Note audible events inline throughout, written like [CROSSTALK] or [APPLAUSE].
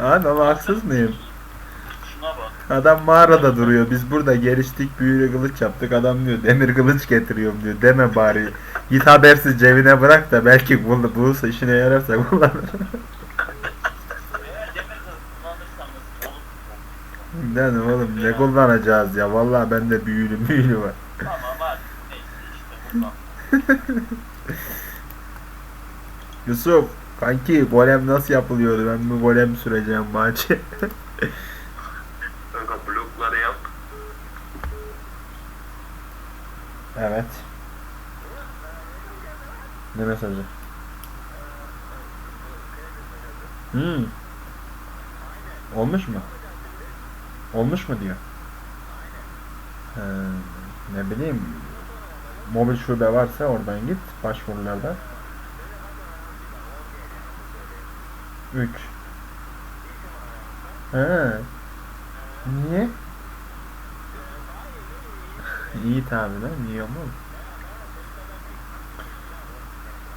Abi ama haksız mıyım? Şuna bak. Adam mağarada duruyor. Biz burada geliştik büyülü kılıç yaptık. Adam diyor demir kılıç getiriyorum diyor. Deme bari. Git habersiz cebine bırak da belki bul bulursa işine yararsa kullanır. Lan oğlum ne kullanacağız ya. Vallahi bende büyülü büyülü var. Tamam hadi. Neyse işte. [LAUGHS] Yusuf kanki golem nasıl yapılıyordu? Ben bu golem süreceğim maçı. [LAUGHS] Kanka blokları yap. evet. Ne mesajı? Hmm. Olmuş mu? Olmuş mu diyor. Ee, ne bileyim. Mobil şube varsa oradan git başvurularda. 3 He. Niye? [LAUGHS] İyi tabi lan. Niye olmaz?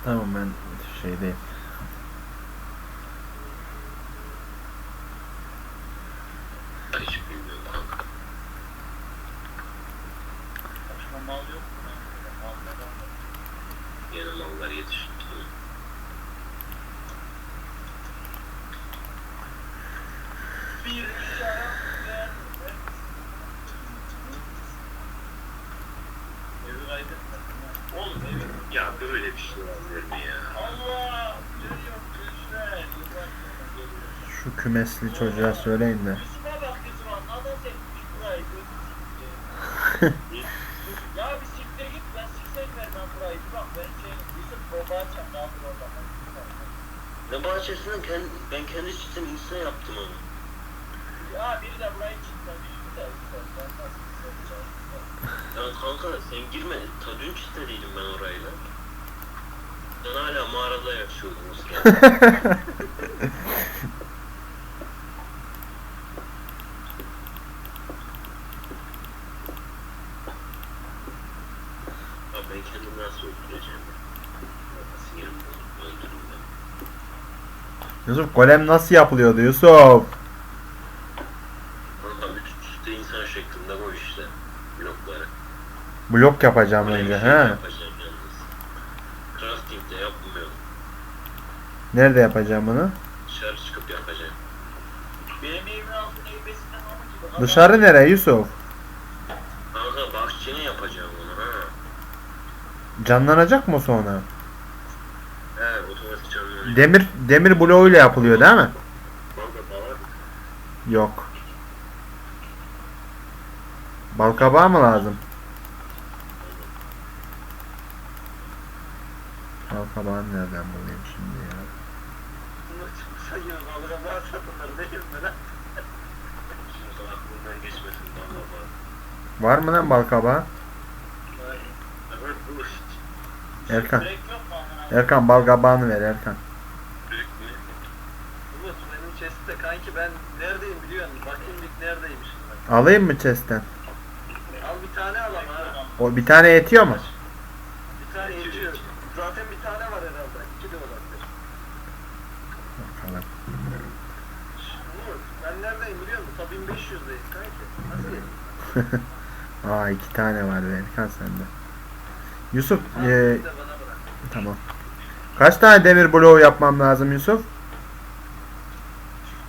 Tamam ben şeydeyim. Ben hiç bilmiyorum kanka. Başka mal yok mu? Mallar var. Yeni mallar yetişti. Bir işaret ver. Evi kaydetmesin ha. Oğlum evi. Ya böyle bir şey olabilir mi ya? Allah! Geliyor gençler. Yıllar sonra geliyor. Şu kümesli çocuğa söyleyin de. Yusuf'a bak Yusuf anladın etmiş burayı. gözü sikti. ya bir siktir git ben siksek vermem burayı. Bir bak ben şey Yusuf baba açam kaldır orada. Ne bahçesinden kendi, ben kendi sistemi insan yaptım onu. Ya biri de burayı çitlemiş. Bir de Yusuf ben nasıl sikeceğim? Ya kanka sen girme. Ta dün çitlediydim ben orayla. Hala mağarada yaşıyordunuz yani. Ya ben kendimi nasıl öldüreceğim? Nasıl yanımda öldürürüm ben? Yusuf golem nasıl yapılıyordu Yusuf? Kanka üst üste insan şeklinde koy işte. Blokları. Blok yapacağım bir önce. şey He. yapacağım yalnız. Crafting'de yapmıyorum. Nerede yapacağım bunu? Dışarı çıkıp yapacağım. Benim evimin altında eybesinden alın gibi. Dışarı nereye Yusuf? Kanka bahçeni yapacağım onu ha. Canlanacak mı sonra? Demir demir bloğuyla yapılıyor değil mi? Yok. Balkabağı mı lazım? Balkabağını nereden bulayım şimdi ya? Var mı lan balkabağı? Evet bu iş. Erkan. Erkan balkabağını ver Erkan. Büyük mü? Umut benim kanki ben neredeyim biliyor musun? Bakayım bir neredeyim şimdi. Alayım mı chest'ten? Al bir tane al ama ha. O bir tane yetiyor mu? Bir tane yetiyor. Zaten bir tane var herhalde. İki de olabilir. Bakalım. Umut ben neredeyim biliyor musun? Ta 1500'deyim kanki. Nasıl? [LAUGHS] Aa iki tane var be Erkan sende. Yusuf bana bırak. tamam. Kaç tane demir bloğu yapmam lazım Yusuf?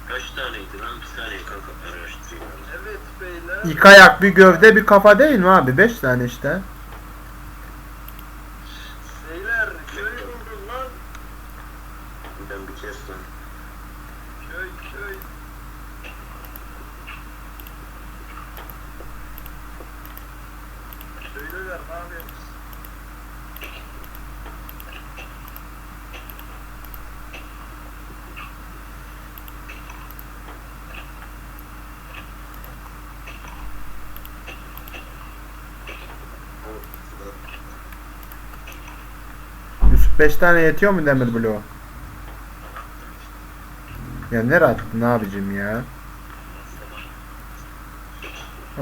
Kaç taneydi lan? Bir saniye kanka araştırayım. Evet beyler. İki ayak bir gövde bir kafa değil mi abi? Beş tane işte. Beyler köy buldum lan. Ben bir kez lan. Köy köy. Köylüler ne yapıyorsunuz? 5 tane yetiyor mu demir bloğu? Ya ne nereye attın abicim ya?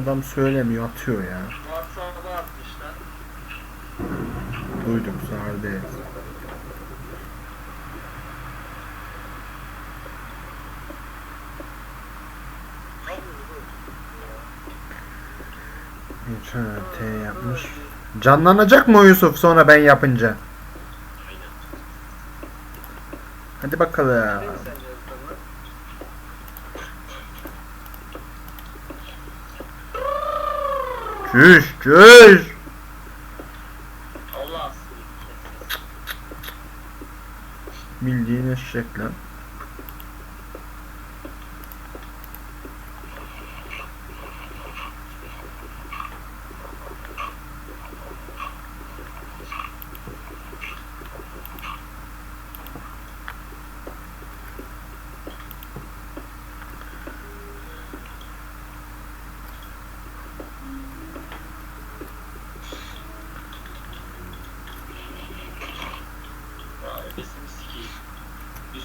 Adam söylemiyor atıyor ya. Duydum sağır değil. T yapmış. Canlanacak mı Yusuf sonra ben yapınca? Hadi bakalım. Çüş çüş. Bildiğin eşek lan.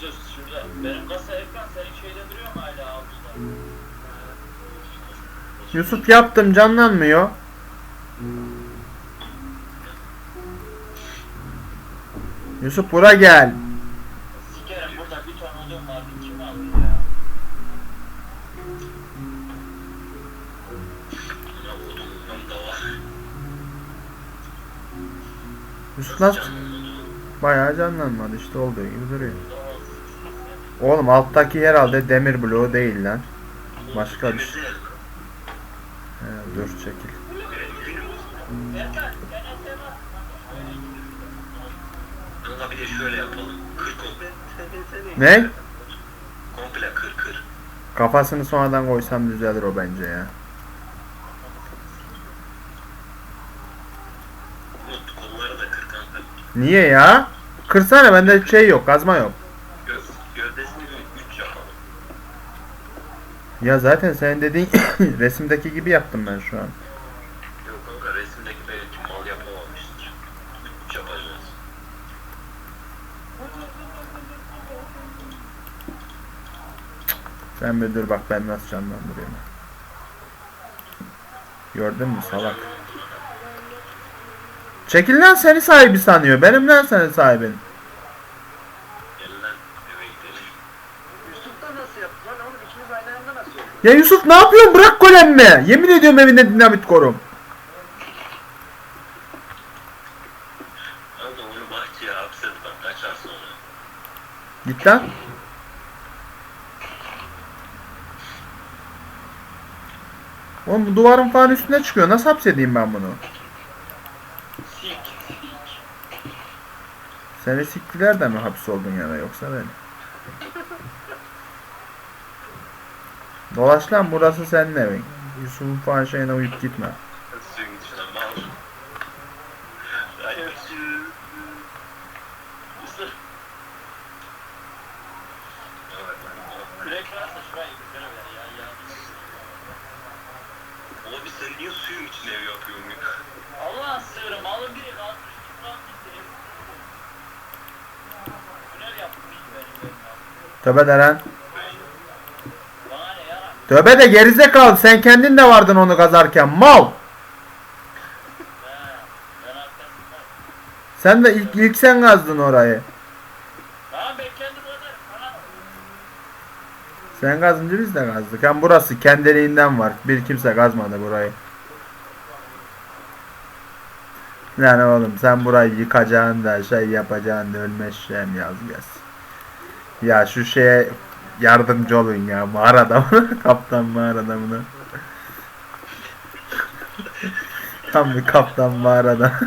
Yusuf şurada. Benim kasa ekran senin şeyde duruyor mu hala avuçta? Yusuf yaptım canlanmıyor. Yusuf bura gel. Sikerim burada bir ton odun vardı. Kim aldı ya? Ya odun bunda var. Yusuf nasıl? Bayağı canlanmadı işte olduğu gibi duruyor. Oğlum alttaki herhalde demir bloğu değil lan. Başka bir şey. He, dur çekil. Erkan sen ete bak. Şöyle Kanka bir de şöyle yapalım. Kır komple. Ne? Komple kır kır. Kafasını sonradan koysam düzelir o bence ya. Niye ya? Kırsana bende şey yok, kazma yok. Göz, gövdesini 3 yapalım. Ya zaten sen dediğin [COUGHS] resimdeki gibi yaptım ben şu an. Yok kanka resimdeki belki mal yapamamıştır. 3 yapacağız. Sen bir dur bak ben nasıl canlandırıyorum. Gördün mü salak? Çekil lan seni sahibi sanıyor. Benim lan senin sahibin. Nasıl yaptı lan oğlum ikimiz aynı anda nasıl oldu? Ya Yusuf ne yapıyorsun? Bırak golemi. Yemin ediyorum evinde dinamit korum. Kanka onu bahçeye hapset bak kaçar sonra. Git lan. Oğlum bu duvarın falan üstüne çıkıyor. Nasıl hapsedeyim ben bunu? Sik. Sik. Seni siktiler de mi hapsoldun ya da yoksa beni? Dolaş lan burası senin evin. Yusuf'un falan şeyine uyup gitme. Abi sen niye suyun içine ev yapıyorsun ya? Allah sığırım alın biri kalkmış git lan git. Tünel yapmış benim evim. Tövbe de lan. Tövbe de gerizekalı sen kendin de vardın onu kazarken mal. Sen de ilk, ilk sen kazdın orayı. Sen kazınca biz de kazdık. Hem burası kendiliğinden var. Bir kimse kazmadı burayı. Yani oğlum sen burayı yıkacaksın da şey yapacaksın da ölmeşeceğim yaz yaz. Ya şu şeye yardımcı olun ya mağara adamına. [LAUGHS] Kaptan mağara adamına. Tam bir kaptan mağarada. [LAUGHS]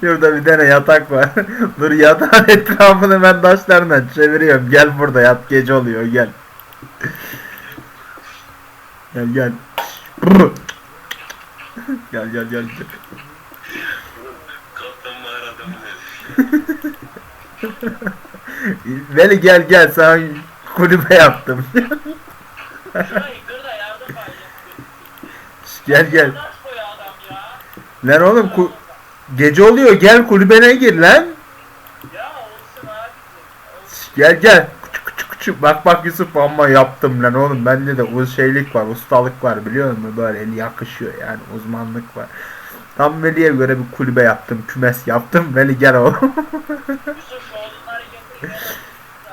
Şurada bir tane yatak var. [LAUGHS] Dur yatağın etrafını ben taşlarla çeviriyorum. Gel burada yat gece oluyor gel. Gel gel. Gel gel gel. Kaptan mağarada mı ne? Veli gel gel sana kulübe yaptım. [LAUGHS] gel gel. Lan oğlum ku- gece oluyor gel kulübene gir lan. Ya olsun abi. Olsun. Gel gel. Küçük küçük küçük. Bak bak Yusuf amma yaptım lan oğlum. Bende de uz şeylik var, ustalık var biliyor musun? Böyle eli yakışıyor yani uzmanlık var. Tam Veli'ye göre bir kulübe yaptım, kümes yaptım. Veli gel oğlum. Yusuf